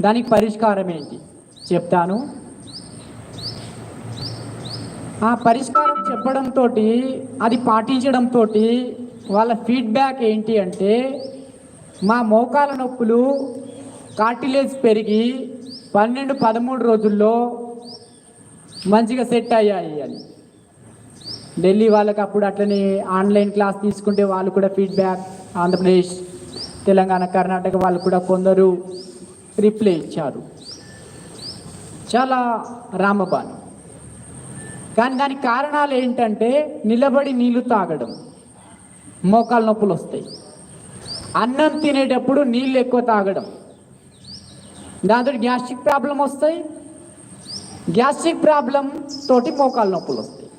దానికి పరిష్కారం ఏంటి? చెప్తాను. ఆ పరిష్కారం చెప్పడంతో అది పాటించడంతో వాళ్ళ ఫీడ్బ్యాక్ ఏంటి అంటే మా మోకాల నొప్పులు కార్టిలేజ్ పెరిగి పన్నెండు పదమూడు రోజుల్లో మంచిగా సెట్ అయ్యాయి అని. ఢిల్లీ వాళ్ళకి అప్పుడు అట్లనే ఆన్లైన్ క్లాస్ తీసుకుంటే వాళ్ళు కూడా ఫీడ్బ్యాక్ ఆంధ్రప్రదేశ్ తెలంగాణ కర్ణాటక వాళ్ళు కూడా కొందరు రిప్లై ఇచ్చారు. చాలా రామబాణం. కానీ దానికి కారణాలు ఏంటంటే నిలబడి నీళ్ళు తాగడం. మోకాలు నొప్పులు వస్తాయి. అన్నం తినేటప్పుడు నీళ్ళు ఎక్కువ తాగడం. దాంతో గ్యాస్ట్రిక్ ప్రాబ్లం వస్తాయి. గ్యాస్ట్రిక్ ప్రాబ్లం తోటి మోకాలు నొప్పులు వస్తాయి.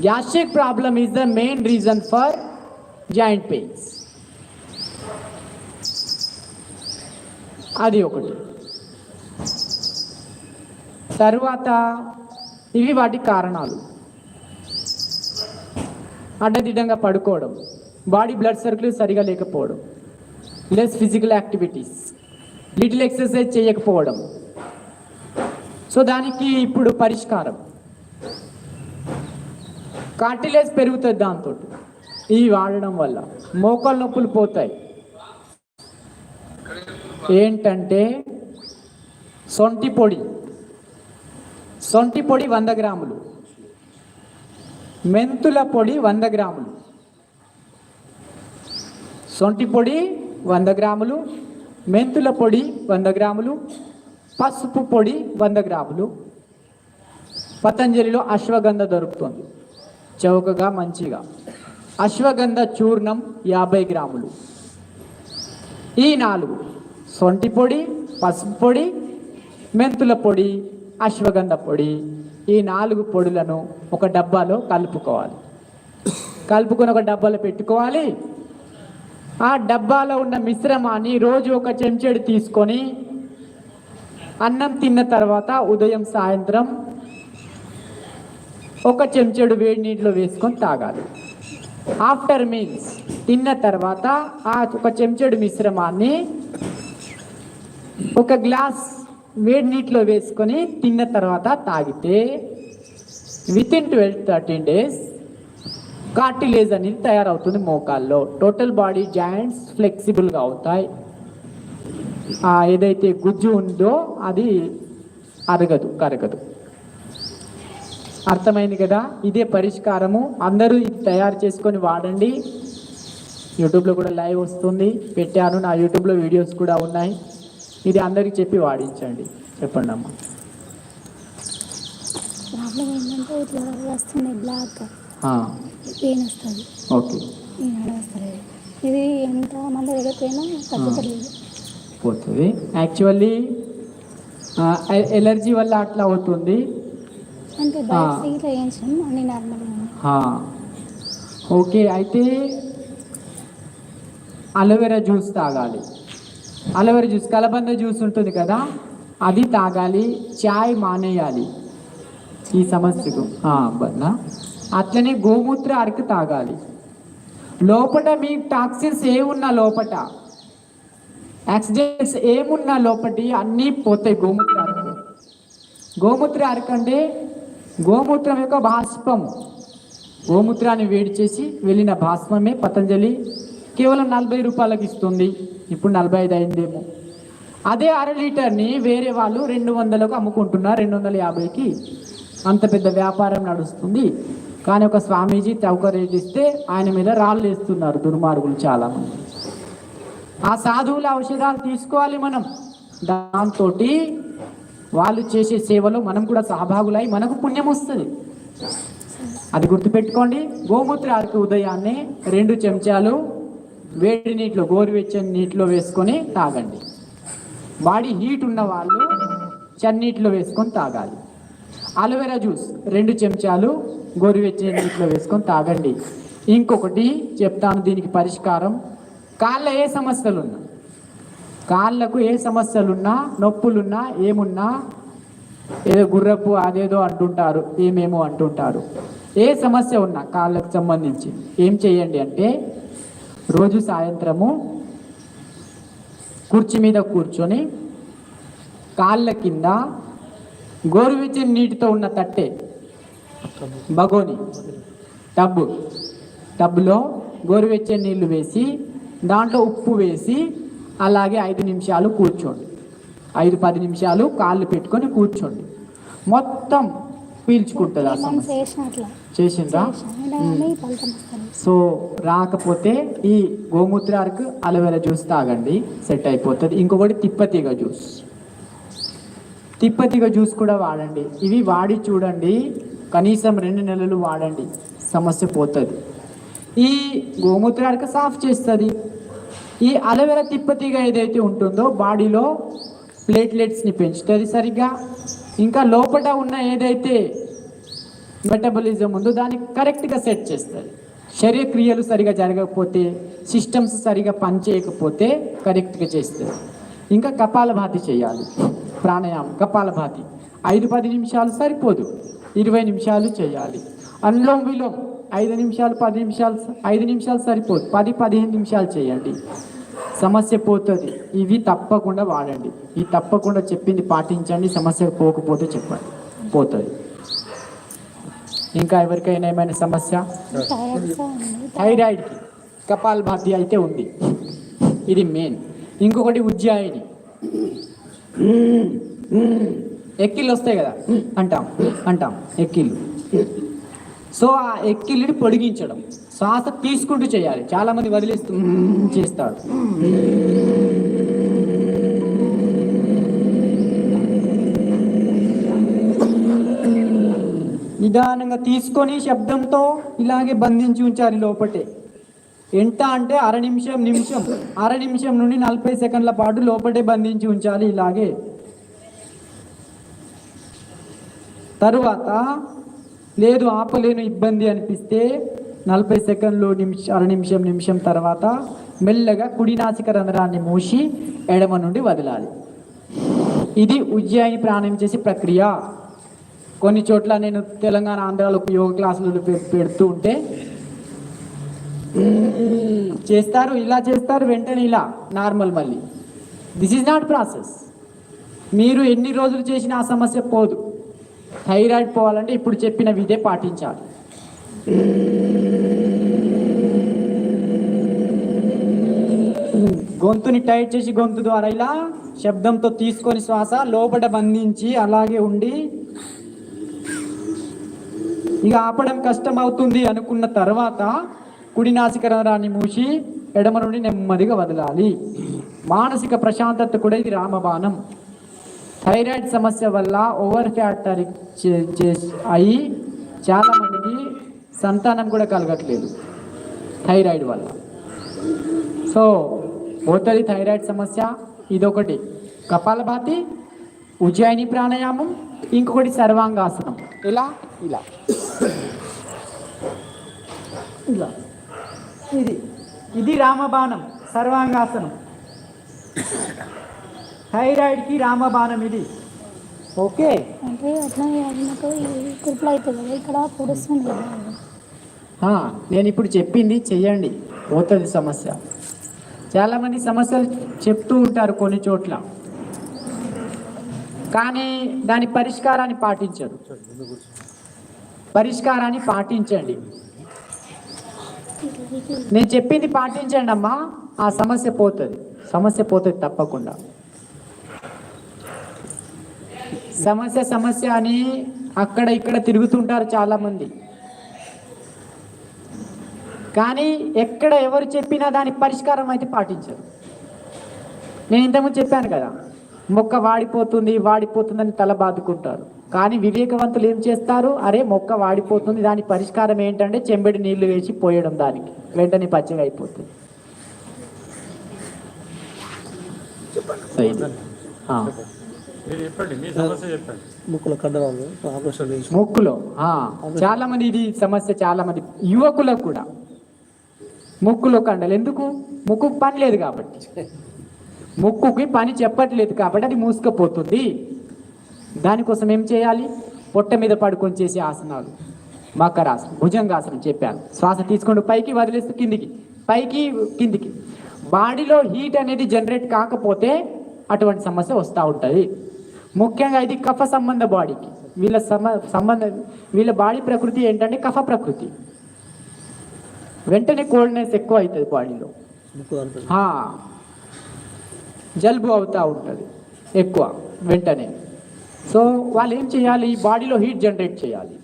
Gastric problem is the main reason for joint pains అది ఒకటి. తరువాత ఇవి వాటి కారణాలు. అడ్డదిడ్డంగా పడుకోవడం బాడీ బ్లడ్ సర్క్యూల్ సరిగా లేకపోవడం less physical activities little exercise చేయకపోవడం. సో దానికి ఇప్పుడు పరిష్కారం. కార్టిలేజ్ పెరుగుతుంది దాంతో ఇవి వాడడం వల్ల మోకాలు నొప్పులు పోతాయి. ఏంటంటే సొంటి పొడి. సొంటి పొడి వంద గ్రాములు. మెంతుల పొడి వంద గ్రాములు. సొంటి పొడి వంద గ్రాములు. మెంతుల పొడి వంద గ్రాములు. పసుపు పొడి వంద గ్రాములు. పతంజలిలో అశ్వగంధ దొరుకుతుంది. చౌకగా మంచిగా. అశ్వగంధ చూర్ణం యాభై గ్రాములు. ఈ నాలుగు. సొంటి పొడి పసుపు పొడి మెంతుల పొడి అశ్వగంధ పొడి. ఈ నాలుగు పొడులను ఒక డబ్బాలో కలుపుకోవాలి. కలుపుకొని ఒక డబ్బాలో పెట్టుకోవాలి. ఆ డబ్బాలో ఉన్న మిశ్రమాన్ని రోజు ఒక చెంచాడు తీసుకొని అన్నం తిన్న తర్వాత ఉదయం సాయంత్రం ఒక చెంచాడు వేడి నీటిలో వేసుకొని తాగాలి. ఆఫ్టర్ మీల్స్ తిన్న తర్వాత ఆ ఒక చెంచాడు మిశ్రమాన్ని ఒక గ్లాస్ వేడి నీటిలో వేసుకొని తిన్న తర్వాత తాగితే with in twelve thirteen days cartilage అనేది తయారవుతుంది మోకాల్లో. టోటల్ బాడీ జాయింట్స్ ఫ్లెక్సిబుల్గా అవుతాయి. ఆ ఏదైతే గుజ్జు ఉందో అది అరగదు కరగదు. అర్థమైంది కదా? ఇదే పరిష్కారము. అందరూ ఇది తయారు చేసుకొని వాడండి. యూట్యూబ్లో కూడా లైవ్ వస్తుంది. పెట్టాను. నా యూట్యూబ్లో వీడియోస్ కూడా ఉన్నాయి. ఇది అందరికీ చెప్పి వాడించండి. చెప్పండి అమ్మా. ప్రాబ్లం ఏంటంటే ఇట్లా వస్తుంది బ్లాక్. పెయిన్ వస్తుంది. ఓకే. ఇది ఎంత మంది దగ్గర పోయినా తగ్గుతలేదు. పోతుంది. యాక్చువల్లీ ఎలర్జీ వల్ల అట్లా అవుతుంది. అంటే బయట ఇట్లా వేయించాం అన్ని నార్మల్గా ఉన్నాయి హా. ఓకే అయితే అలోవెరా జ్యూస్ తాగాలి. అలవరి జ్యూస్ కలబంద జ్యూస్ ఉంటుంది కదా అది తాగాలి చాయ్ మానేయాలి. ఈ సమస్యకు అట్లనే గోమూత్ర అరకు తాగాలి. లోపల మీ టాక్సిన్స్ ఏమున్నా లోపట? యాక్సిడెంట్స్ ఏమున్నా లోపటి అన్నీ పోతాయి గోమూత్ర అరకు. గోమూత్ర అరకు అంటే గోమూత్రం యొక్క భాష్పం గోమూత్రాన్ని వేడి చేసి వెళ్ళిన భాస్మమే పతంజలి. కేవలం నలభై రూపాయలకు ఇస్తుంది. ఇప్పుడు నలభై ఐదు అయిందేమో. అదే అర లీటర్ని వేరే వాళ్ళు రెండు వందలకు అమ్ముకుంటున్నారు. రెండు వందల యాభైకి అంత పెద్ద వ్యాపారం నడుస్తుంది. కానీ ఒక స్వామీజీ చౌక రేట్ ఇస్తే ఆయన మీద రాళ్ళు వేస్తున్నారు దుర్మార్గులు చాలామంది. ఆ సాధువుల ఔషధాలు తీసుకోవాలి మనం. దాంతో వాళ్ళు చేసే సేవలో మనం కూడా సహభాగులై మనకు పుణ్యం వస్తుంది. అది గుర్తుపెట్టుకోండి. గోమూత్ర అరకు ఉదయాన్నే రెండు చెంచాలు వేడి నీటిలో గోరువెచ్చని నీటిలో వేసుకొని తాగండి. బాడీ హీట్ ఉన్న వాళ్ళు చన్నీటిలో వేసుకొని తాగాలి. అలోవెరా జ్యూస్ రెండు చెంచాలు గోరువెచ్చని నీటిలో వేసుకొని తాగండి. ఇంకొకటి చెప్తాను దీనికి పరిష్కారం. కాళ్ళ ఏ సమస్యలు ఉన్నా కాళ్ళకు ఏ సమస్యలున్నా నొప్పులున్నా ఏమున్నా ఏదో గుర్రపు అదేదో అంటుంటారు ఏమేమో అంటుంటారు. ఏ సమస్య ఉన్నా కాళ్ళకు సంబంధించి ఏం చేయండి అంటే రోజు సాయంత్రము కుర్చీ మీద కూర్చొని కాళ్ళ కింద గోరువెచ్చని నీటితో ఉన్న తట్టె బగోని టబ్బు టబ్బులో గోరువెచ్చని నీళ్ళు వేసి దాంట్లో ఉప్పు వేసి అలాగే ఐదు నిమిషాలు కూర్చోండి. ఐదు పది నిమిషాలు కాళ్ళు పెట్టుకొని కూర్చోండి. మొత్తం పీల్చుకుంటుంది ఆ సమస్య. చేసిండ్రా? సో రాకపోతే ఈ గోమూత్రానికి అలోవెరా జ్యూస్ తాగండి సెట్ అయిపోతుంది. ఇంకొకటి తిప్పతీగ జ్యూస్. తిప్పతీగ జ్యూస్ కూడా వాడండి. ఇవి వాడి చూడండి కనీసం రెండు నెలలు వాడండి సమస్య పోతుంది. ఈ గోమూత్రానికి సాఫ్ చేస్తుంది. ఈ అలోవెరా తిప్పతీగ ఏదైతే ఉంటుందో బాడీలో ప్లేట్లెట్స్ని పెంచుతుంది సరిగ్గా. ఇంకా లోపల ఉన్న ఏదైతే మెటబలిజం ఉందో దాన్ని కరెక్ట్గా సెట్ చేస్తుంది శరీర క్రియలు సరిగా జరగకపోతే సిస్టమ్స్ సరిగా పనిచేయకపోతే కరెక్ట్గా చేస్తుంది ఇంకా కపాలభాతి చేయాలి. ప్రాణాయామం కపాలభాతి. ఐదు పది నిమిషాలు సరిపోదు. ఇరవై నిమిషాలు చేయాలి. అనులోమ్ విలోమ్. ఐదు నిమిషాలు పది నిమిషాలు ఐదు నిమిషాలు సరిపోదు. పది పదిహేను నిమిషాలు చేయండి సమస్య పోతుంది. ఇవి తప్పకుండా వాడండి. ఇవి తప్పకుండా చెప్పింది పాటించండి. సమస్య పోకపోతే చెప్పండి. పోతుంది. ఇంకా ఎవరికైనా ఏమైనా సమస్య? థైరాయిడ్కి కపాల్ భాతి అయితే ఉంది. ఇది మెయిన్. ఇంకొకటి ఉజ్జాయిని. ఎక్కిళ్ళు వస్తాయి కదా? అంటాం. అంటాం. ఎక్కిళ్ళు. సో ఆ ఎక్కిళ్ళని పొడిగించడం. శ్వాస తీసుకుంటూ చేయాలి. చాలా మంది వదిలేస్తూ చేస్తాడు. నిదానంగా తీసుకొని శబ్దంతో ఇలాగే బంధించి ఉంచాలి లోపటే. ఎంత అంటే అర నిమిషం నిమిషం. అర నిమిషం నుండి నలభై సెకండ్ల పాటు లోపటే బంధించి ఉంచాలి ఇలాగే. తరువాత లేదు ఆపలేను ఇబ్బంది అనిపిస్తే నలభై సెకండ్లు నిమిష అర నిమిషం నిమిషం తర్వాత మెల్లగా కుడి నాసిక రంధ్రాన్ని మూసి ఎడమ నుండి వదలాలి. ఇది ఉజ్జాయిని ప్రాణం చేసే ప్రక్రియ. కొన్ని చోట్ల నేను తెలంగాణ ఆంధ్రాలో యోగ క్లాసులు పె- పెడుతూ ఉంటే చేస్తారు ఇలా చేస్తారు వెంటనే ఇలా నార్మల్ మళ్ళీ. దిస్ ఈజ్ నాట్ ప్రాసెస్ మీరు ఎన్ని రోజులు చేసినా ఆ సమస్య పోదు. థైరాయిడ్ పోవాలంటే ఇప్పుడు చెప్పిన విధే పాటించాలి. గొంతుని టైట్ చేసి గొంతు ద్వారా ఇలా శబ్దంతో తీసుకొని శ్వాస లోపల బంధించి అలాగే ఉండి ఇక ఆపడం కష్టం అవుతుంది అనుకున్న తర్వాత కుడి నాసికరాన్ని మూసి ఎడమ నుండి నెమ్మదిగా వదలాలి. మానసిక ప్రశాంతత కూడా ఇది రామబాణం. థైరాయిడ్ సమస్య వల్ల ఓవర్ ఫ్యాక్టరీ అయి చాలామందికి సంతానం కూడా కలగట్లేదు. థైరాయిడ్ వల్ల. సో పోతుంది థైరాయిడ్ సమస్య ఇదొకటి. కపాలభాతి ఉజ్జాయిని ప్రాణాయామం ఇంకొకటి సర్వాంగాసనం. ఇలా ఇలా. ఇలా. ఇది. ఇది రామబాణం సర్వాంగాసనం. థైరాయిడ్కి రామబాణం ఇది. ఓకే. అంటే అట్లా ఇక్కడ పొడుస్తుంది నేను ఇప్పుడు చెప్పింది చెయ్యండి. పోతుంది సమస్య. చాలామంది సమస్యలు చెప్తూ ఉంటారు కొన్ని చోట్ల. కానీ దాని పరిష్కారాన్ని పాటించరు. పరిష్కారాన్ని పాటించండి. నేను చెప్పింది పాటించండి అమ్మా ఆ సమస్య పోతుంది. సమస్య పోతుంది తప్పకుండా. సమస్య సమస్య అని అక్కడ ఇక్కడ తిరుగుతుంటారు చాలామంది. కానీ ఎక్కడ ఎవరు చెప్పినా దాని పరిష్కారం అయితే పాటించరు. నేను ఇంతకుముందు చెప్పాను కదా మొక్క వాడిపోతుంది వాడిపోతుందని తల బాదుకుంటారు. కానీ వివేకవంతులు ఏం చేస్తారు? అరే మొక్క వాడిపోతుంది దాని పరిష్కారం ఏంటంటే చెంబెడి నీళ్ళు వేసి పోయడం దానికి. వెంటనే పచ్చగా అయిపోతుంది. ముక్కుల కండరాలు ఆపరేషన్ చేసి ముక్కులో ఆ, చాలా మంది ఇది సమస్య చాలా మంది యువకులకు కూడా. ముక్కులో కండలు. ఎందుకు? ముక్కుకు పని లేదు కాబట్టి. ముక్కుకి పని చెప్పట్లేదు కాబట్టి అది మూసుకుపోతుంది. దానికోసం ఏం చేయాలి? పొట్ట మీద పడుకొని చేసే ఆసనాలు. మకరాసనం భుజంగాసనం చెప్పాను. శ్వాస తీసుకుంటూ పైకి వదిలేస్తూ కిందికి. పైకి కిందికి. బాడీలో హీట్ అనేది జనరేట్ కాకపోతే అటువంటి సమస్య వస్తూ ఉంటుంది. ముఖ్యంగా ఇది కఫ సంబంధ బాడీకి. వీళ్ళ సంబంధ వీళ్ళ బాడీ ప్రకృతి ఏంటంటే కఫ ప్రకృతి. వెంటనే కోల్డ్నెస్ ఎక్కువ అవుతుంది బాడీలో జలుబు అవుతూ ఉంటుంది ఎక్కువ వెంటనే. సో వాళ్ళు ఏం చేయాలి? బాడీలో హీట్ జనరేట్ చేయాలి.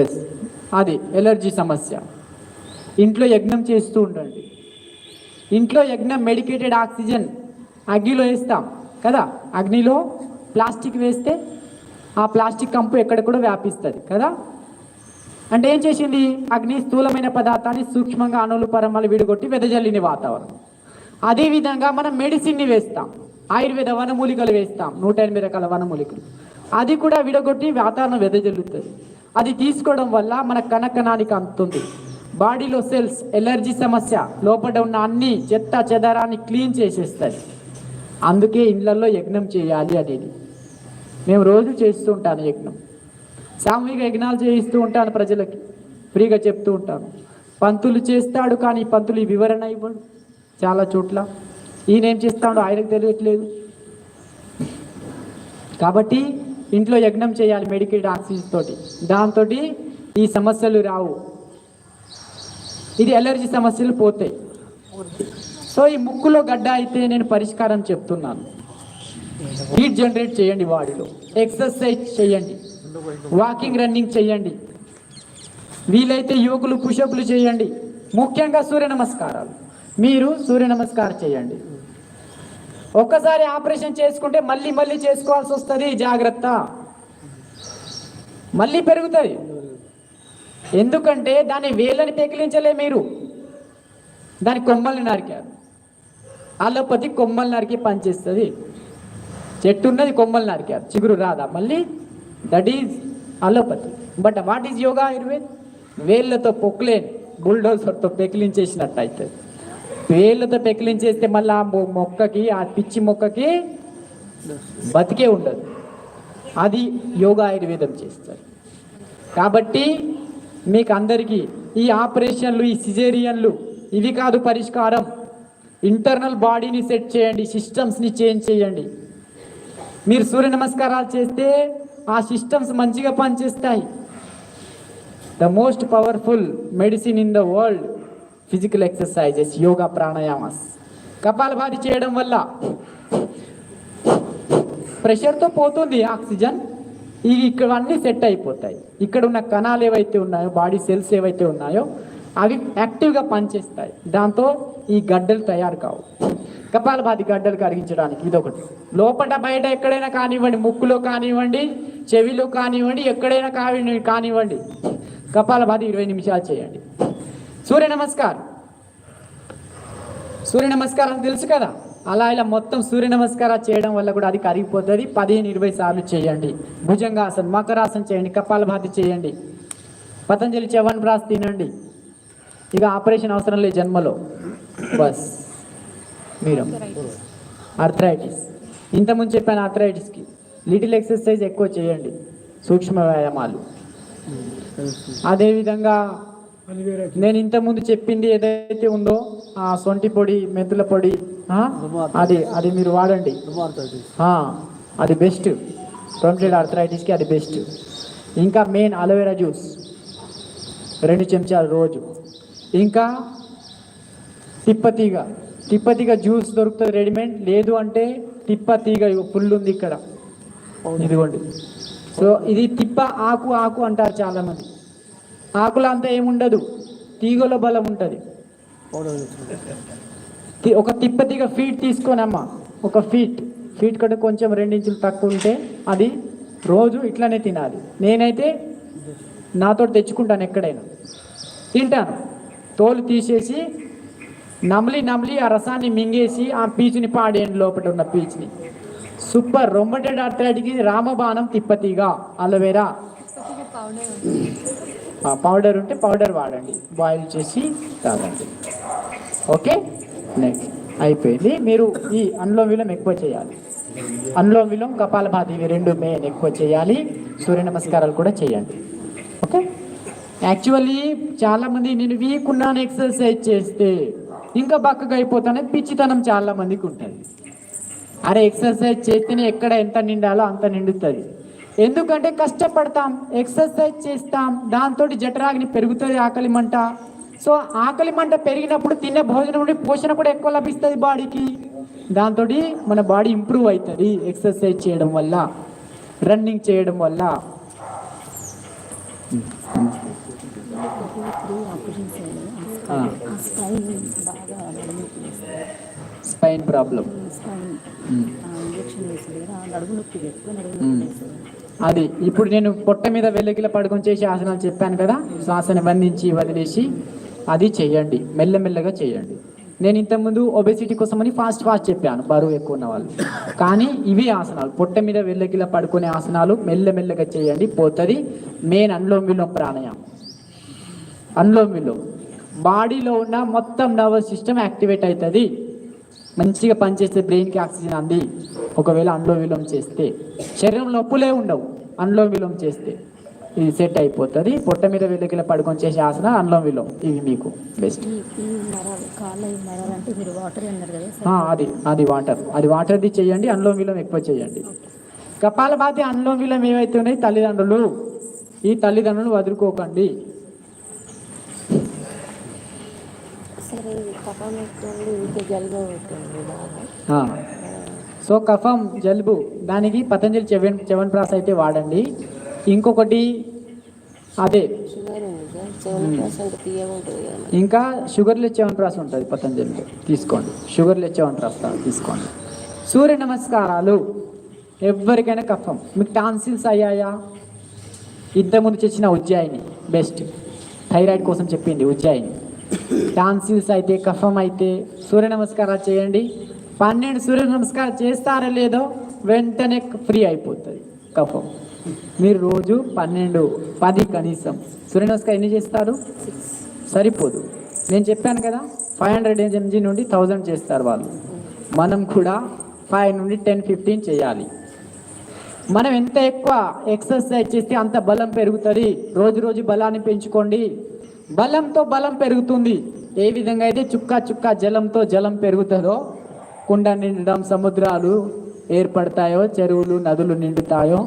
ఎస్ అది ఎలర్జీ సమస్య. ఇంట్లో యజ్ఞం చేస్తూ ఉండండి. ఇంట్లో యజ్ఞం మెడికేటెడ్ ఆక్సిజన్ అగ్నిలో వేస్తాం కదా? అగ్నిలో ప్లాస్టిక్ వేస్తే ఆ ప్లాస్టిక్ కంపు ఎక్కడ కూడా వ్యాపిస్తుంది కదా? అంటే ఏం చేసింది? అగ్ని స్థూలమైన పదార్థాన్ని సూక్ష్మంగా అణువులు పరమలు విడగొట్టి వెదజల్లిన వాతావరణం. అదేవిధంగా మనం మెడిసిన్ని వేస్తాం. ఆయుర్వేద వనమూలికలు వేస్తాం. నూట ఎనిమిది రకాల వనమూలికలు. అది కూడా విడగొట్టి వాతావరణం వెదజల్లుతుంది. అది తీసుకోవడం వల్ల మన కణకణానికి అందుతుంది బాడీలో సెల్స్ ఎలర్జీ సమస్య లోపల ఉన్న అన్ని చెత్త చెదరాన్ని క్లీన్ చేసేస్తుంది అందుకే ఇళ్ళలో యజ్ఞం చేయాలి అనేది. మేము రోజు చేస్తుంటాను యజ్ఞం. సామూహిక యజ్ఞాలు చేయిస్తూ ఉంటాను ప్రజలకి. ఫ్రీగా చెప్తూ ఉంటాను. పంతులు చేస్తాడు కానీ ఈ పంతులు ఈ వివరణ ఇవ్వడు. చాలా చోట్ల. ఈయనేం చేస్తాడు ఆయనకు తెలియట్లేదు. కాబట్టి ఇంట్లో యజ్ఞం చేయాలి మెడికేడ్ ఆక్సిజన్ తోటి. దాంతో ఈ సమస్యలు రావు. ఇది ఎలర్జీ సమస్యలు పోతాయి. సో ఈ ముక్కులో గడ్డ అయితే నేను పరిష్కారం చెప్తున్నాను. హీట్ జనరేట్ చేయండి వాడిలో. ఎక్సర్సైజ్ చేయండి. వాకింగ్ రన్నింగ్ చేయండి. వీలైతే యువకులు పుషప్లు చేయండి. ముఖ్యంగా సూర్య నమస్కారాలు. మీరు సూర్య నమస్కారం చేయండి. ఒక్కసారి ఆపరేషన్ చేసుకుంటే మళ్ళీ మళ్ళీ చేసుకోవాల్సి వస్తుంది జాగ్రత్త. మళ్ళీ పెరుగుతుంది. ఎందుకంటే దాని వేళ్ళని పెకిలించలే మీరు. దాని కొమ్మల్ని నరికారు. అలోపతి కొమ్మలు నరికి పనిచేస్తుంది. చెట్టు ఉన్నది కొమ్మలు నరికారు. చిగురు రాదా మళ్ళీ? That is allopathy but what is yoga Ayurved వేళ్ళతో పొక్లేన్ బుల్డోజర్తో పెకిలించేసినట్టు అవుతుంది వేళ్ళతో పెకిలించేస్తే మళ్ళీ ఆ మొక్కకి ఆ పిచ్చి మొక్కకి బతికే ఉండదు. అది యోగా ఆయుర్వేదం చేస్తారు. కాబట్టి మీకు అందరికీ ఈ ఆపరేషన్లు ఈ సిజేరియన్లు ఇవి కాదు పరిష్కారం. ఇంటర్నల్ బాడీని సెట్ చేయండి సిస్టమ్స్ని చేంజ్ చేయండి. మీరు సూర్య నమస్కారాలు చేస్తే ఆ సిస్టమ్స్ మంచిగా పనిచేస్తాయి. The most powerful medicine in the world physical exercises yoga pranayamas kapalbhati చేయడం వల్ల ప్రెషర్తో పోతుంది ఆక్సిజన్ ఇవి ఇక్కడ అన్నీ సెట్ అయిపోతాయి. ఇక్కడ ఉన్న కణాలు ఏవైతే ఉన్నాయో బాడీ సెల్స్ ఏవైతే ఉన్నాయో అవి యాక్టివ్గా పనిచేస్తాయి. దాంతో ఈ గడ్డలు తయారు కావు. కపాలభాతి గడ్డలు కరిగించడానికి ఇదొకటి. లోపల బయట ఎక్కడైనా కానివ్వండి ముక్కులో కానివ్వండి చెవిలో కానివ్వండి ఎక్కడైనా కాని కానివ్వండి. కపాలభాతి ఇరవై నిమిషాలు చేయండి. సూర్య నమస్కారం. సూర్య నమస్కారం తెలుసు కదా? అలా ఇలా మొత్తం సూర్య నమస్కారం చేయడం వల్ల కూడా అది కరిగిపోతుంది. పదిహేను ఇరవై సార్లు చేయండి. భుజంగాసన్ మకరాసన్ చేయండి. కపాలభాతి చేయండి. పతంజలి చవన్ బ్రాస్ తినండి. ఇక ఆపరేషన్ అవసరం లేదు జన్మలో. బస్. మీరు. ఆర్థరైటిస్ ఇంతకుముందు చెప్పాను ఆర్థరైటిస్కి లిటిల్ ఎక్సర్సైజ్ ఎక్కువ చేయండి. సూక్ష్మ వ్యాయామాలు. అదేవిధంగా నేను ఇంతకుముందు చెప్పింది ఏదైతే ఉందో ఆ సొంటి పొడి మెంతుల పొడి అది అది మీరు వాడండి. అది బెస్ట్ రొమటైడ్ ఆర్థరైటిస్కి అది బెస్ట్ ఇంకా మెయిన్ అలోవెరా జ్యూస్ రెండు చెంచాలు రోజు. ఇంకా తిప్పతీగ తిప్పతీగ జ్యూస్ దొరుకుతుంది రెడీమేడ్. లేదు అంటే తిప్పతీగ ఫుల్ ఉంది ఇక్కడ. ఇదిగోండి. సో ఇది తిప్ప ఆకు ఆకు అంటారు చాలామంది. ఆకులో అంతా ఏముండదు. తీగలో బలం ఉంటుంది. ఒక తిప్పతిగ ఫీట్ తీసుకోనమ్మా. ఒక ఫీట్. ఫీట్ కంటే కొంచెం రెండించులు తక్కువ ఉంటే అది రోజు ఇట్లానే తినాలి. నేనైతే నాతో తెచ్చుకుంటాను ఎక్కడైనా. తింటాను. తోలు తీసేసి నమిలి నమిలి ఆ రసాన్ని మింగేసి ఆ పీచుని పాడేయండి లోపల ఉన్న పీచుని. సూపర్ రొమ్మటెడ్ అర్థాటికి రామబాణం తిప్పతీగా అలోవెరా పౌడర్ ఉంటే పౌడర్ వాడండి. బాయిల్ చేసి తాగండి. ఓకే? నెక్స్ట్ అయిపోయింది. మీరు ఈ అనులోమ విలోమ ఎక్కువ చేయాలి. అనులోమ విలోమ కపాలభాతి ఇవి రెండు మెయిన్ ఎక్కువ చేయాలి. సూర్య నమస్కారాలు కూడా చేయండి. ఓకే? యాక్చువల్లీ చాలామంది నేను వీక్ ఉన్నాను ఎక్సర్సైజ్ చేస్తే ఇంకా బక్కగా అయిపోతానే పిచ్చితనం చాలా మందికి ఉంటుంది. అరే ఎక్సర్సైజ్ చేస్తేనే ఎక్కడ ఎంత నిండాలో అంత నిండుతుంది. ఎందుకంటే కష్టపడతాం ఎక్సర్సైజ్ చేస్తాం దాంతో జఠరాగ్ని పెరుగుతుంది ఆకలి మంట. సో ఆకలి మంట పెరిగినప్పుడు తినే భోజనం నుండి పోషణ కూడా ఎక్కువ లభిస్తుంది బాడీకి. దాంతో మన బాడీ ఇంప్రూవ్ అవుతుంది ఎక్సర్సైజ్ చేయడం వల్ల రన్నింగ్ చేయడం వల్ల. స్పైన్ బాగా నడుము స్పైన్ ప్రాబ్లం స్పైన్ ఉమ్. ఇంజక్షన్ వేసింది కదా ఆ నడుము నొప్పి ఎక్కువ నడుము ఉమ్. నొప్పి వేస్తుంది అది ఇప్పుడు నేను పొట్ట మీద వెల్లకిల పడుకొని చేసి ఆసనాలు చెప్పాను కదా శ్వాసని బంధించి వదిలేసి అది చేయండి మెల్లమెల్లగా చేయండి నేను ఇంతకుముందు ఒబెసిటీ కోసమని ఫాస్ట్ ఫాస్ట్ చెప్పాను బరువు ఎక్కువ ఉన్న వాళ్ళు కానీ ఇవి ఆసనాలు పొట్ట మీద వెల్లకిల పడుకునే ఆసనాలు మెల్లమెల్లగా చేయండి పోతుంది మెయిన్ అనులోమ విలోమ ప్రాణాయామం అనులోమ విలోమ బాడీలో ఉన్న మొత్తం నర్వస్ సిస్టమ్ యాక్టివేట్ అవుతుంది. మంచిగా పనిచేస్తే బ్రెయిన్కి ఆక్సిజన్ అంది. ఒకవేళ అనులోమ విలోమ చేస్తే. శరీరం నొప్పులే ఉండవు. అనులోమ విలోమ చేస్తే. ఇది సెట్ అయిపోతుంది. పొట్ట మీద వెల్లకిల పడుకొని చేసే ఆసన అనులోమ విలోమ ఇవి మీకు బెస్ట్. అది. అది వాటర్. అది వాటర్ది చేయండి అనులోమ విలోమ ఎక్కువ చేయండి. కపాలభాతి అనులోమ విలోమ ఏవైతే ఉన్నాయి తల్లిదండ్రులు? ఈ తల్లిదండ్రులు వదులుకోకండి సరే కఫం ఎక్కువ ఊరికే జలుబు అవుతుంది బాగా ఆ. సో కఫం జలుబు దానికి పతంజలి చెవన్ చెవన్ ప్రాస్ అయితే వాడండి. ఇంకొకటి అదే. షుగర్ ఇంకా షుగర్లు చెవన్ ప్రాస్ ఉంటుంది పతంజలిలో. తీసుకోండి. షుగర్లు చెవన్ ప్రాస్ తీసుకోండి. సూర్య నమస్కారాలు. ఎవరికైనా కఫం. మీకు టాన్సిల్స్ అయ్యాయా? ఇంతకుముందు చేసిన ఉజ్జాయిని బెస్ట్. థైరాయిడ్ కోసం చెప్పింది ఉజ్జాయిని. టాన్సిల్స్ అయితే కఫం అయితే సూర్య నమస్కారాలు చేయండి. పన్నెండు సూర్య నమస్కారం చేస్తారో లేదో వెంటనే ఫ్రీ అయిపోతుంది కఫం. మీరు రోజు పన్నెండు పది కనీసం సూర్య నమస్కారం ఎన్ని చేస్తారు? సరిపోదు. నేను చెప్పాను కదా ఫైవ్ హండ్రెడ్ ఎంజీ నుండి థౌజండ్ చేస్తారు వాళ్ళు. మనం కూడా ఫైవ్ నుండి టెన్ ఫిఫ్టీన్ చేయాలి. మనం ఎంత ఎక్కువ ఎక్సర్సైజ్ చేస్తే అంత బలం పెరుగుతుంది. రోజు రోజు బలాన్ని పెంచుకోండి. బలంతో బలం పెరుగుతుంది. ఏ విధంగా అయితే చుక్క చుక్క జలంతో జలం పెరుగుతుందో కుండ నిండడం సముద్రాలు ఏర్పడతాయో చెరువులు నదులు నిండుతాయో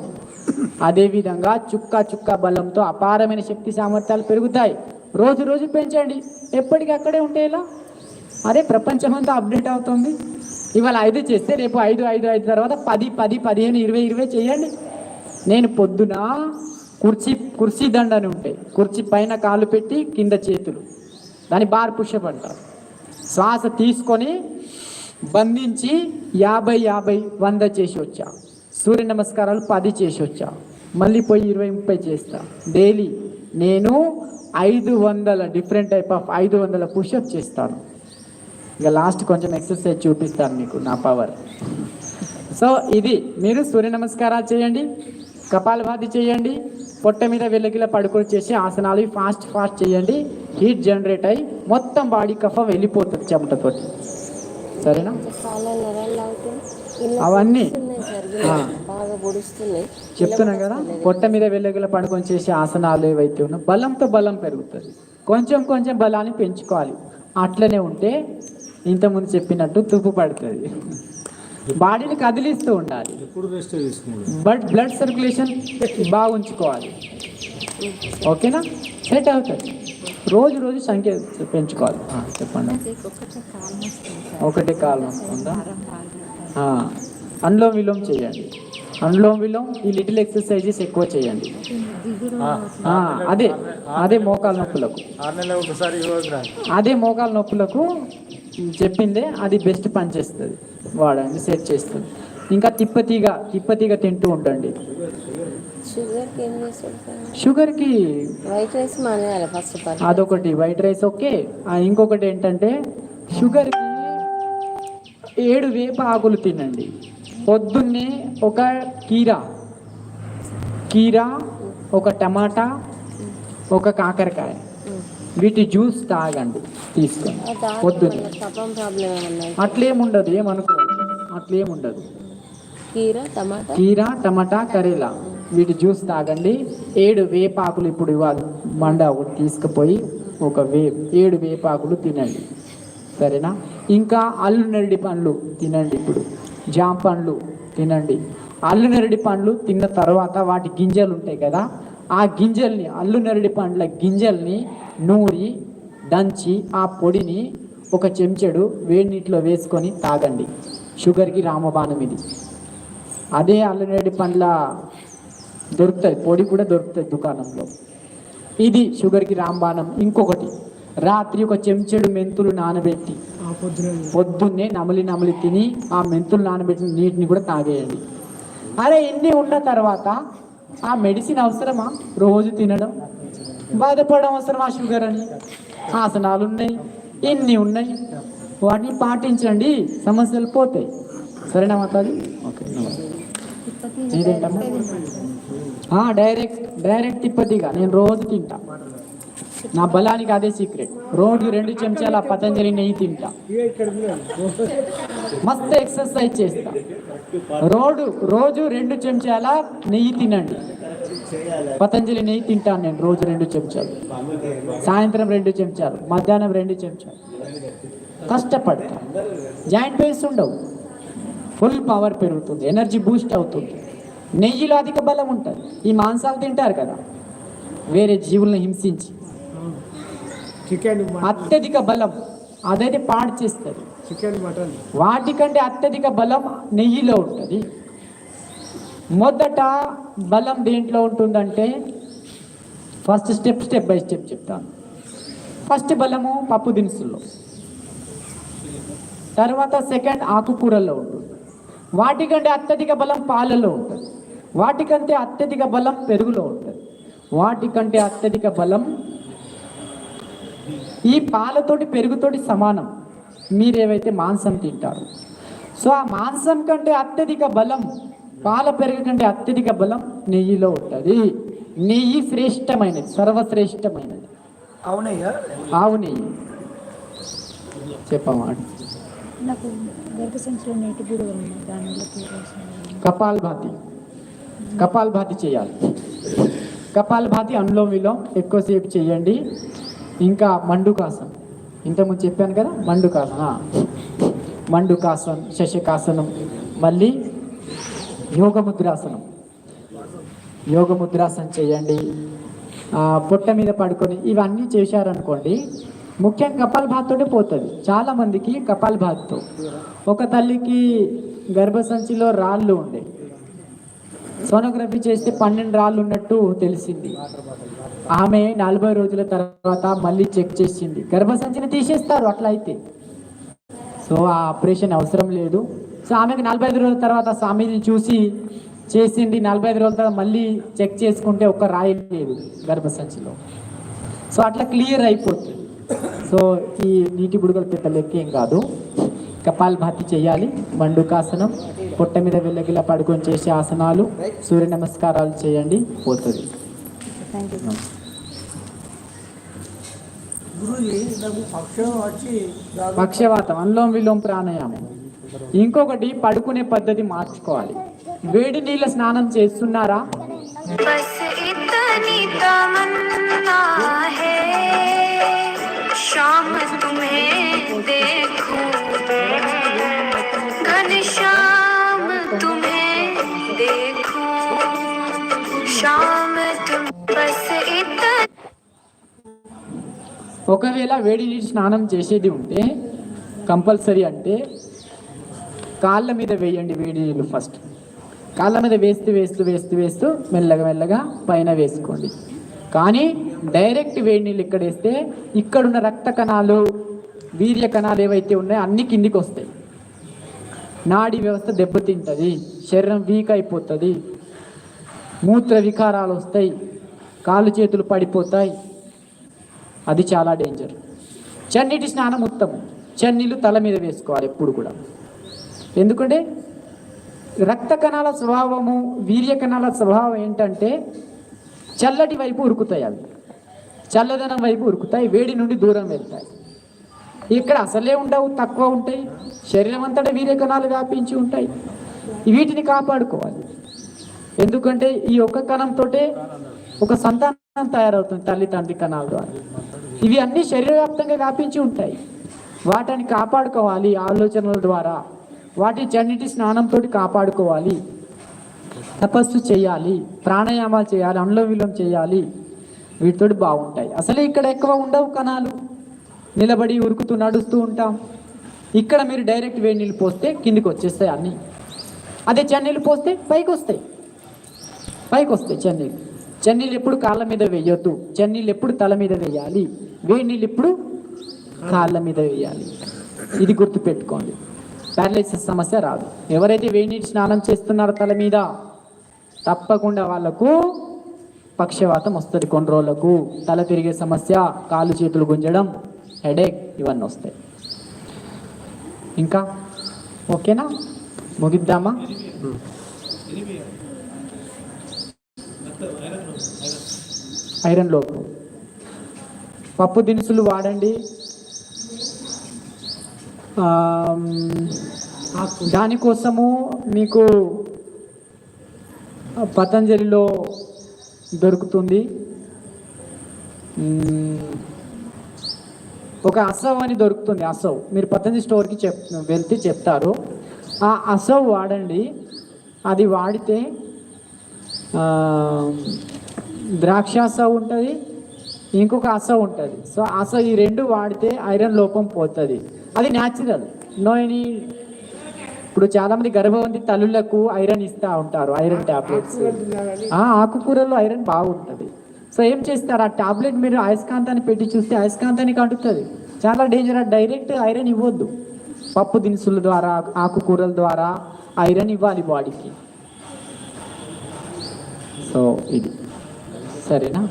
అదేవిధంగా చుక్క చుక్క బలంతో అపారమైన శక్తి సామర్థ్యాలు పెరుగుతాయి. రోజు రోజు పెంచండి. ఎప్పటికీ అక్కడే ఉంటే ఇలా అరే ప్రపంచం అంతా అప్డేట్ అవుతుంది. ఇవాళ ఐదు చేస్తే రేపు ఐదు ఐదు ఐదు తర్వాత పది పది పదిహేను ఇరవై ఇరవై చేయండి. నేను పొద్దున కుర్చీ కుర్చీ దండని ఉంటాయి. కుర్చీ పైన కాలు పెట్టి కింద చేతులు. దాని బార్ పుషప్ అంటారు. శ్వాస తీసుకొని బంధించి యాభై యాభై వంద చేసి వచ్చా. సూర్య నమస్కారాలు పది చేసి వచ్చా. మళ్ళీ పోయి ఇరవై ముప్పై చేస్తా. డైలీ నేను ఐదు వందల డిఫరెంట్ టైప్ ఆఫ్ ఐదు వందల పుషప్ చేస్తాను. ఇక లాస్ట్ కొంచెం ఎక్సర్సైజ్ చూపిస్తాను మీకు నా పవర్. సో ఇది మీరు సూర్య నమస్కారాలు చేయండి కపాలభాతి చేయండి పొట్ట మీద వెల్లకిల పడుకొని చేసి ఆసనాలు ఫాస్ట్ ఫాస్ట్ చేయండి. హీట్ జనరేట్ అయ్యి మొత్తం బాడీ కఫం వెళ్ళిపోతుంది చెమటతోటి. సరేనా? అవన్నీ. చెప్తున్నా కదా పొట్ట మీద వెల్లగిల పడుకొని చేసే ఆసనాలు ఏవైతే ఉన్నాయో బలంతో బలం పెరుగుతుంది. కొంచెం కొంచెం బలాన్ని పెంచుకోవాలి. అట్లనే ఉంటే ఇంతకుముందు చెప్పినట్టు తుప్పు పడుతుంది. బాడీని కదిలిస్తూ ఉండాలి. బట్ బ్లడ్ సర్క్యులేషన్ బాగా ఉంచుకోవాలి. ఓకేనా? సెట్ అవుతుంది. రోజు రోజు సంఖ్య పెంచుకోవాలి. చెప్పండి. ఒకటే కాలం వస్తుందా అనులోమ విలోమ చేయండి. అనులోమ విలోమ ఈ లిటిల్ ఎక్సర్సైజెస్ ఎక్కువ చేయండి. అదే అదే మోకాల నొప్పులకు. అదే మోకాల నొప్పులకు చెప్పిందే అది బెస్ట్ పనిచేస్తుంది వాడండి సెట్ చేస్తుంది. ఇంకా తిప్పతీగ తిప్పతీగ తింటూ ఉండండి. షుగర్కి వైట్ రైస్ ఫస్ట్ అదొకటి వైట్ రైస్ ఓకే. ఇంకొకటి ఏంటంటే షుగర్కి ఏడు వేప ఆకులు తినండి. పొద్దున్నే ఒక కీరా. కీరా ఒక టమాటా ఒక కాకరకాయ. వీటి జ్యూస్ తాగండి తీసుకొని పొద్దున్న. అట్లేముండదు ఏమనుకో అట్లేముండదు. కీర టమాటా? కీరా టమాటా కరేలా. వీటి జ్యూస్ తాగండి. ఏడు వేపాకులు ఇప్పుడు ఇవ్వాలి మండ ఒకటి తీసుకుపోయి ఒక వే ఏడు వేపాకులు తినండి. సరేనా? ఇంకా అల్లు నెరడి పండ్లు తినండి ఇప్పుడు. జామ పండ్లు తినండి. అల్లు నెరడి పండ్లు తిన్న తర్వాత వాటి గింజలు ఉంటాయి కదా ఆ గింజల్ని అల్లు నెరడి పండ్ల గింజల్ని నూరి దంచి ఆ పొడిని ఒక చెంచెడు వేడి నీటిలో వేసుకొని తాగండి. షుగర్కి రామబాణం ఇది. అదే అల్లనేరేడి పండ్ల దొరుకుతుంది పొడి కూడా దొరుకుతుంది దుకాణంలో. ఇది షుగర్కి రాంబాణం ఇంకొకటి. రాత్రి ఒక చెంచెడు మెంతులు నానబెట్టి పొద్దున్నే నమిలి నమలి తిని ఆ మెంతులు నానబెట్టిన నీటిని కూడా తాగేయండి. అరే ఇన్ని ఉన్న తర్వాత ఆ మెడిసిన్ అవసరమా? రోజు తినడం. బాధపడడం అవసరమా షుగర్ అని? ఆసనాలు ఉన్నాయి ఇన్ని ఉన్నాయి? వాటిని పాటించండి సమస్యలు పోతాయి. సరేనా మాతాది ఓకే డైరెక్ట్ డైరెక్ట్ తిప్పతిగా. నేను రోజు తింటా. నా బలానికి అదే సీక్రెట్ రోజు రెండు చెంచాల పతంజలి నెయ్యి తింటా. మస్తు ఎక్సర్సైజ్ చేస్తా. రోడ్డు రోజు రెండు చెంచాల నెయ్యి తినండి. పతంజలి నెయ్యి తింటాను నేను రోజు రెండు చెంచాలు. సాయంత్రం రెండు చెంచాలు మధ్యాహ్నం రెండు చెంచాలు. కష్టపడతా. జాయింట్ పెయిన్స్ ఉండవు. ఫుల్ పవర్ పెరుగుతుంది ఎనర్జీ బూస్ట్ అవుతుంది. నెయ్యిలో అధిక బలం ఉంటుంది. ఈ మాంసాలు తింటారు కదా. వేరే జీవులను హింసించి. చికెన్ అత్యధిక బలం. అదైతే పాడు చేస్తుంది. Chicken mutton. వాటికంటే అత్యధిక బలం నెయ్యిలో ఉంటుంది. మొదట బలం దేంట్లో ఉంటుందంటే first step step by step చెప్తాను. ఫస్ట్ బలము పప్పు దినుసుల్లో తర్వాత సెకండ్ ఆకుకూరల్లో ఉంటుంది. వాటికంటే అత్యధిక బలం పాలలో ఉంటుంది. వాటికంటే అత్యధిక బలం పెరుగులో ఉంటుంది. వాటికంటే అత్యధిక బలం ఈ పాలతోటి పెరుగుతోటి సమానం. మీరేవైతే మాంసం తింటారు. సో ఆ మాంసం కంటే అత్యధిక బలం పాల పెరుగు కంటే అత్యధిక బలం నెయ్యిలో ఉంటుంది. నెయ్యి శ్రేష్టమైనది సర్వశ్రేష్టమైనది. అవునయ్యా? ఆవు నెయ్యి. తీరవలసిన కపాల్ భాతి. కపాల్ భాతి చేయాలి. కపాల్ భాతి అనులోమ విలోం ఎక్కువసేపు చేయండి. ఇంకా మండుకాసనం ఇంతకుముందు చెప్పాను కదా మండుకాసన మండుకాసనం శశకాసనం మళ్ళీ యోగముద్రాసనం. యోగముద్రాసనం చేయండి. పొట్ట మీద పడుకొని ఇవన్నీ చేశారనుకోండి ముఖ్యంగా కపాల్ భాత్తోనే పోతుంది. చాలా మందికి ఒక తల్లికి గర్భసంచిలో రాళ్ళు ఉండే. సోనోగ్రఫీ చేస్తే పన్నెండు రాళ్ళు ఉన్నట్టు తెలిసింది. ఆమె నలభై రోజుల తర్వాత మళ్ళీ చెక్ చేసింది. గర్భసంచిని తీసేస్తారు అట్లా అయితే సో ఆ ఆపరేషన్ అవసరం లేదు. సో ఆమెకు నలభై ఐదు రోజుల తర్వాత స్వామిని చూసి చేసింది. నలభై ఐదు రోజుల తర్వాత మళ్ళీ చెక్ చేసుకుంటే ఒక్క రాయి లేదు గర్భసంచిలో సో అట్లా క్లియర్ అయిపోతుంది. సో ఈ నీటి బుడగలు పెద్ద లెక్క ఏం కాదు. కపాల్ భాతి చేయాలి. మండుకాసనం పొట్ట మీద వెళ్ళగిలా పడుకొని చేసే ఆసనాలు సూర్య నమస్కారాలు చేయండి. పోతుంది. థ్యాంక్ యూ పక్షవాతం అనులోమ విలోమ ప్రాణాయామం ఇంకొకటి పడుకునే పద్ధతి మార్చుకోవాలి వేడి నీళ్ళ స్నానం చేస్తున్నారా बस इतनी तमन्ना है शाम तुम्हें देखूं घनश्याम ఒకవేళ వేడి నీటి స్నానం చేసేది ఉంటే కంపల్సరీ అంటే కాళ్ళ మీద వేయండి వేడి నీళ్ళు ఫస్ట్. కాళ్ళ మీద వేస్తూ వేస్తూ వేస్తూ వేస్తూ మెల్లగా మెల్లగా పైన వేసుకోండి. కానీ డైరెక్ట్ వేడి నీళ్ళు ఇక్కడ వేస్తే ఇక్కడున్న రక్త కణాలు వీర్య కణాలు ఏవైతే ఉన్నాయో అన్ని కిందికి వస్తాయి. నాడీ వ్యవస్థ దెబ్బతింటుంది శరీరం వీక్ అయిపోతుంది మూత్ర వికారాలు వస్తాయి కాళ్ళు చేతులు పడిపోతాయి. అది చాలా డేంజర్ చన్నీటి స్నానం ఉత్తమం. చన్నీళ్ళు తల మీద వేసుకోవాలి ఎప్పుడు కూడా. ఎందుకంటే రక్త కణాల స్వభావము వీర్య కణాల స్వభావం ఏంటంటే చల్లటి వైపు ఉరుకుతాయి అవి. చల్లదనం వైపు ఉరుకుతాయి వేడి నుండి దూరం వెళ్తాయి. ఇక్కడ అసలే ఉండవు తక్కువ ఉంటాయి. శరీరం అంతటా వీర్య కణాలు వ్యాపించి ఉంటాయి. వీటిని కాపాడుకోవాలి. ఎందుకంటే ఈ ఒక్క కణంతోటే ఒక సంతానం తయారవుతుంది తల్లి తండ్రి కణాల ద్వారా ఇవి అన్ని శరీరవ్యాప్తంగా వ్యాపించి ఉంటాయి. వాటిని కాపాడుకోవాలి ఆలోచనల ద్వారా. వాటి చన్నిటి స్నానంతో కాపాడుకోవాలి. తపస్సు చేయాలి ప్రాణాయామాలు చేయాలి అనులోవిలం చేయాలి. వీటితోటి బాగుంటాయి. అసలే ఇక్కడ ఎక్కువ ఉండవు కణాలు. నిలబడి ఉరుకుతూ నడుస్తూ ఉంటాం. ఇక్కడ మీరు డైరెక్ట్ వేడి నీళ్ళు పోస్తే కిందికి వచ్చేస్తాయి అన్నీ. అదే చెన్నీళ్ళు పోస్తే పైకి వస్తాయి పైకి వస్తాయి చెన్నీళ్ళు. చన్నీళ్ళు ఎప్పుడు కాళ్ళ మీద వేయొద్దు. చన్నీళ్ళు ఎప్పుడు తల మీద వేయాలి. వేడి నీళ్ళు ఎప్పుడు కాళ్ళ మీద వేయాలి. ఇది గుర్తుపెట్టుకోండి. ప్యారలైసిస్ సమస్య రాదు. ఎవరైతే వేడి నీటి స్నానం చేస్తున్నారో తల మీద తప్పకుండా వాళ్ళకు పక్షవాతం వస్తుంది కొన్ని రోజులకు. తల తిరిగే సమస్య కాలు చేతులు గుంజడం హెడేక్ ఇవన్నీ వస్తాయి. ఇంకా? ఓకేనా? ముగిద్దామా? ఐరన్ లోపు పప్పు దినుసులు వాడండి. దానికోసము మీకు పతంజలిలో దొరుకుతుంది. ఒక అసవ్ అని దొరుకుతుంది అసవ్. మీరు పతంజలి స్టోర్కి చెప్ వెళ్తే చెప్తారు. ఆ అసవ్ వాడండి. అది వాడితే ద్రాక్ష అసవ్ ఉంటుంది ఇంకొక అస ఉంటుంది. సో అస ఈ రెండు వాడితే ఐరన్ లోపం పోతుంది. అది న్యాచురల్ నో ఎనీ ఇప్పుడు చాలామంది గర్భవంతి గర్భవతి తల్లులకు ఐరన్ ఇస్తూ ఉంటారు ఐరన్ టాబ్లెట్స్. ఆ ఆకుకూరలో ఐరన్ బాగుంటుంది. సో ఏం చేస్తారు? ఆ టాబ్లెట్ మీరు అయస్కాంతాన్ని పెట్టి చూస్తే అయస్కాంతానికి అంటుతుంది చాలా డేంజర్. డైరెక్ట్ ఐరన్ ఇవ్వద్దు. పప్పు దినుసుల ద్వారా ఆకుకూరల ద్వారా ఐరన్ ఇవ్వాలి బాడీకి. సో ఇది. సరేనా?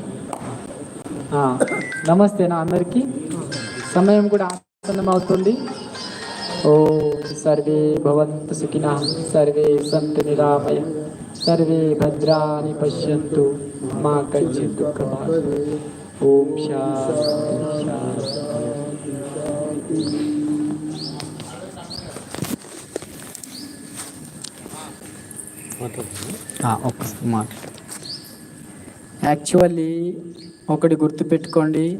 నమస్తేనా అందరికీ. సమయం కూడా ఆసన్నం అవుతుంది ఓ సర్వే భవంతు సుఖిన సర్వే సంతు నిరామయ సర్వే భద్రాని పశ్యంతు మా కంచిత్ దుఃఖభాగ్ ఓం శాంతి. శాంతి. ఆ, ఒక్క మాట యాక్చువల్లీ ఒకటి గుర్తుపెట్టుకోండి.